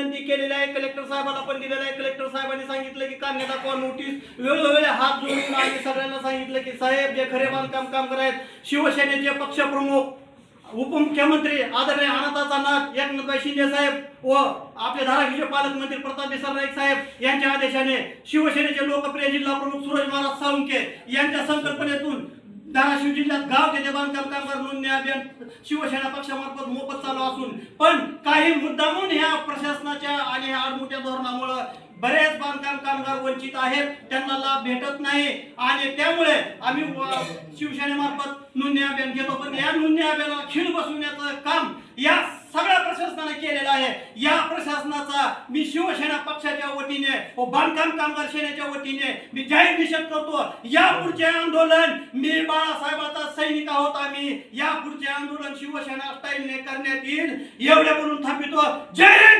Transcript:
विनंती केलेली आहे. कलेक्टर साहेबाला पण दिलेला आहे. कलेक्टर साहेबांनी सांगितलं की काढणे दाखवा नोटीस वेळोवेळी हात जोडून आम्ही सगळ्यांना सांगितलं की साहेब जे खरे बांधकाम कामगार आहेत शिवसेनेचे पक्षप्रमुख उपमुख्यमंत्री आदरणीय अनाथाचा नाथ एकनाथभाई शिंदे साहेब व आपले धाराशिवचे पालकमंत्री प्रताप सरनाईक साहेब यांच्या आदेशाने शिवसेनेचे लोकप्रिय जिल्हा प्रमुख सूरज महाराज साळुंके यांच्या संकल्पनेतून धाराशिव जिल्ह्यात गाव तेथे बांधकाम कामगार नोंदणी अभियान शिवसेना पक्षामार्फत पासून. पण काही मुद्दामून ह्या प्रशासनाच्या आणि ह्या आडमुठ्या धोरणामुळं बरेच बांधकाम कामगार वंचित आहेत. त्यांना लाभ भेटत नाही. आणि त्यामुळे आम्ही शिवसेनेमार्फत नोंदणी अभियान घेतो. पण या नोंदणी अभियानाला खीळ बसवण्याचं काम या सगळ्या प्रशासनाने केलेलं आहे या प्रशासनाचा मी शिवसेना पक्षाच्या वतीने व बांधकाम कामगार सेनेच्या वतीने मी जाहीर निषेध करतो. या पुढचे आंदोलन मी बाळासाहेबाचा सैनिक आहोत आम्ही. या पुढचे आंदोलन शिवसेना स्टाईलने करण्यात येईल. एवढे बोलून थांबितो. जय हिंद! जय